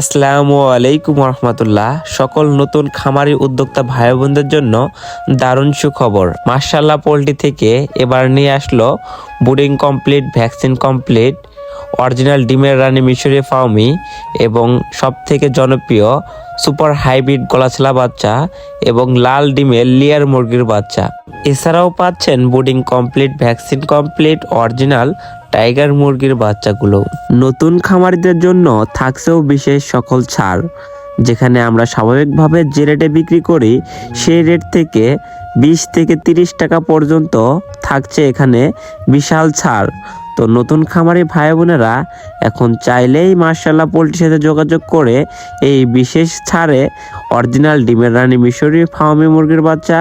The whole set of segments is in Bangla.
আসসালামু আলাইকুম রহমতুল্লাহ। সকল নতুন খামারি উদ্যোক্তা ভাই বোনদের জন্য দারুণ সুখবর। মার্শাল্লাহ পোলট্রি থেকে এবার নিয়ে আসলো brooding complete, vaccine complete, original ডিমের রানী মিশরি ফাউমি এবং সব থেকে জনপ্রিয় সুপার হাইব্রিড গলাছলা বাচ্চা এবং লাল ডিমের লিয়ার মুরগির বাচ্চা। এছাড়াও পাচ্ছেন brooding complete, vaccine complete, original tiger মুরগির বাচ্চাগুলো। নতুন খামারিদের জন্য থাকছেও বিশেষ সকল ছাড়, যেখানে আমরা স্বাভাবিকভাবে যে রেটে বিক্রি করি, সেই রেট থেকে বিশ থেকে তিরিশ টাকা পর্যন্ত থাকছে এখানে বিশাল ছাড়। তো নতুন খামারি ভাই বোনেরা এখন চাইলেই মার্শাল্লাহ পোলট্রির সাথে যোগাযোগ করে এই বিশেষ ছাড়ে অরিজিনাল ডিমের রানী মিশরি ফার্মি মুরগির বাচ্চা,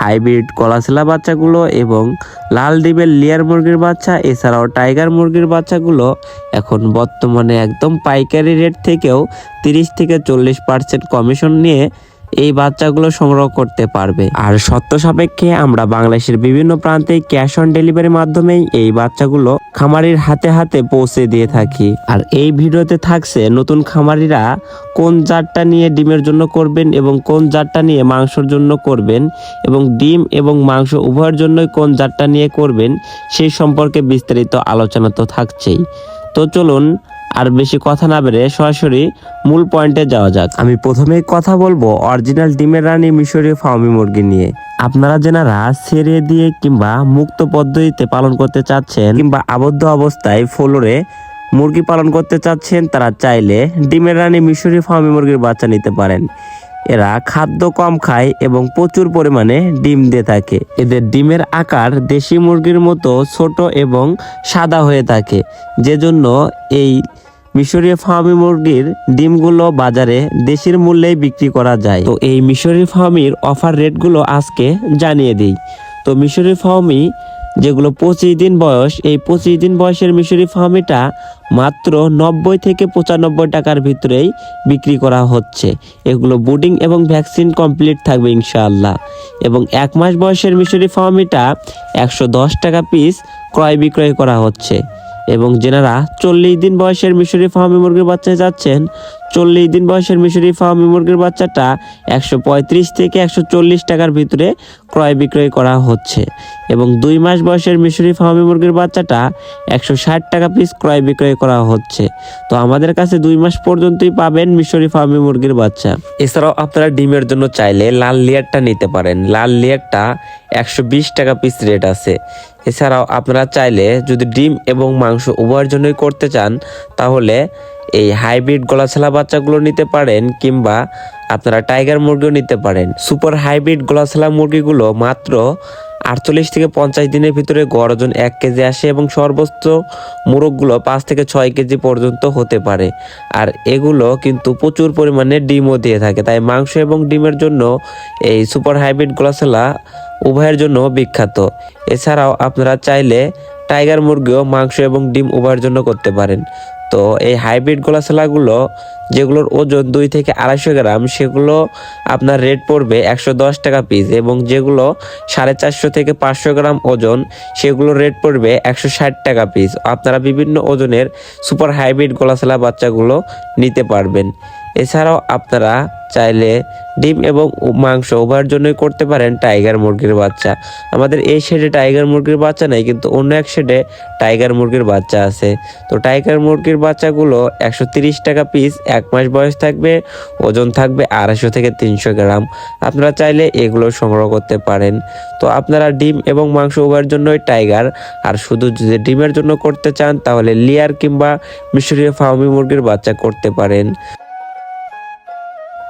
হাইব্রিড কলাশিলা বাচ্চাগুলো এবং লাল ডিমের লেয়ার মুরগির বাচ্চা, এছাড়াও টাইগার মুরগির বাচ্চাগুলো এখন বর্তমানে একদম পাইকারি রেট থেকেও তিরিশ থেকে চল্লিশ পার্সেন্ট কমিশন নিয়ে এই বাচ্চাগুলো সংগ্রহ করতে পারবে। আর সত্য সাপেক্ষে আমরা বাংলাদেশের বিভিন্ন প্রান্তে ক্যাশ অন ডেলিভারির মাধ্যমেই এই বাচ্চাগুলো খামারির হাতে হাতে পৌঁছে দিয়ে থাকি। আর এই ভিডিওতে থাকছে নতুন খামারিরা কোন জাতটা নিয়ে ডিমের জন্য করবেন এবং কোন জাতটা নিয়ে মাংসর জন্য করবেন এবং ডিম এবং মাংস উভয়ের জন্যই কোন জাতটা নিয়ে করবেন সেই সম্পর্কে বিস্তারিত আলোচনা তো থাকছেই। তো চলুন আর বেশি কথা না বেড়ে সরাসরি মূল পয়েন্টে যাওয়া যাক। আমি প্রথমেই কথা বলব অরিজিনাল ডিমের রানী মিশরীয় ফার্মি মুরগি নিয়ে। আপনারা যেনারা ছেড়ে দিয়ে কিংবা মুক্ত পদ্ধতিতে পালন করতে চাচ্ছেন কিংবা আবদ্ধ অবস্থায় ফ্লোরে মুরগি পালন করতে চাচ্ছেন, তারা চাইলে ডিমের রানী মিশরীয় ফার্মি মুরগির বাচ্চা নিতে পারেন। এরা খাদ্য কম খায় এবং প্রচুর পরিমাণে ডিম দিয়ে থাকে। এদের ডিমের আকার দেশি মুরগির মতো ছোট এবং সাদা হয়ে থাকে যে জন্য এই মিশরীয় ফার্মি মুরগির ডিমগুলো বাজারে দেশির মূল্যেই বিক্রি করা যায়। তো এই মিশরীয় ফার্মির অফার রেটগুলো আজকে জানিয়ে দিই। তো মিশরীয় ফার্মি যেগুলো পঁচিশ দিন বয়স, এই পঁচিশ দিন বয়সের মিশরি ফার্মিটা মাত্র নব্বই থেকে পঁচানব্বই টাকার ভিতরেই বিক্রি করা হচ্ছে। এগুলো বুডিং এবং ভ্যাকসিন কমপ্লিট থাকবে ইনশাআল্লাহ। এবং এক মাস বয়সের মিশরি ফার্মিটা একশো দশ টাকা পিস ক্রয় বিক্রয় করা হচ্ছে। এবং যেনারা চল্লিশ দিন বয়সের মিশরি ফার্মি মুরগির বাচ্চায় যাচ্ছেন চল্লিশ দিন বয়সের মিশরি ফার্মি মুরগির বাচ্চাটা একশো পঁয়ত্রিশ থেকে একশো চল্লিশ টাকার ভিতরে ক্রয় বিক্রয় করা হচ্ছে। এবং দুই মাস বয়সের মিশরি ফার্মি মুরগির বাচ্চাটা একশো ষাট টাকা পিস ক্রয় বিক্রয় করা হচ্ছে। তো আমাদের কাছে দুই মাস পর্যন্তই পাবেন মিশরি ফার্মি মুরগির বাচ্চা। এছাড়াও আপনারা ডিমের জন্য চাইলে লাল লেয়ারটা নিতে পারেন। লাল লেয়ারটা একশো বিশ টাকা পিস রেট আছে। এছাড়াও আপনারা চাইলে যদি ডিম এবং মাংস উভয়ের জন্যই করতে চান, তাহলে এই হাইব্রিড গলাছালা বাচ্চাগুলো নিতে পারেন কিংবা আপনারা টাইগার মুরগিও নিতে পারেন। সুপার হাইব্রিড গলাছালা মুরগিগুলো মাত্র আটচল্লিশ থেকে পঞ্চাশ দিনের ভিতরে গড় ওজন এক কেজি আসে এবং সর্বোচ্চ মোরগগুলো পাঁচ থেকে ছয় কেজি পর্যন্ত হতে পারে। আর এগুলো কিন্তু প্রচুর পরিমাণে ডিমও দিয়ে থাকে। তাই মাংস এবং ডিমের জন্য এই সুপার হাইব্রিড গলাছালা উভয়ের জন্য বিখ্যাত। এছাড়াও আপনারা চাইলে টাইগার মুরগিও মাংস এবং ডিম উভয়ের জন্য করতে পারেন। তো এই হাইব্রিড গোলাছালাগুলো যেগুলোর ওজন দুই থেকে আড়াইশো গ্রাম, সেগুলো আপনার রেট পড়বে একশো দশ টাকা পিস এবং যেগুলো সাড়ে চারশো থেকে পাঁচশো গ্রাম ওজন সেগুলো রেট পড়বে একশো ষাট টাকা পিস আপনারা বিভিন্ন ওজনের সুপার হাইব্রিড গোলাছালা বাচ্চাগুলো নিতে পারবেন। এছাড়াও আপনারা চাইলে ডিম এবং মাংস উভয়ের জন্যই করতে পারেন টাইগার মুরগির বাচ্চা। আমাদের এই শেডে টাইগার মুরগির বাচ্চা নেই, কিন্তু অন্য এক শেডে টাইগার মুরগির বাচ্চা আছে। তো টাইগার মুরগির বাচ্চাগুলো একশো টাকা পিস এক মাস বয়স থাকবে, ওজন থাকবে আড়াইশো থেকে তিনশো গ্রাম। আপনারা চাইলে এগুলো সংগ্রহ করতে পারেন। তো আপনারা ডিম এবং মাংস উভয়ের জন্যই টাইগার, আর শুধু যদি ডিমের জন্য করতে চান, তাহলে লিয়ার কিংবা মিশরীয় ফার্মি মুরগির বাচ্চা করতে পারেন।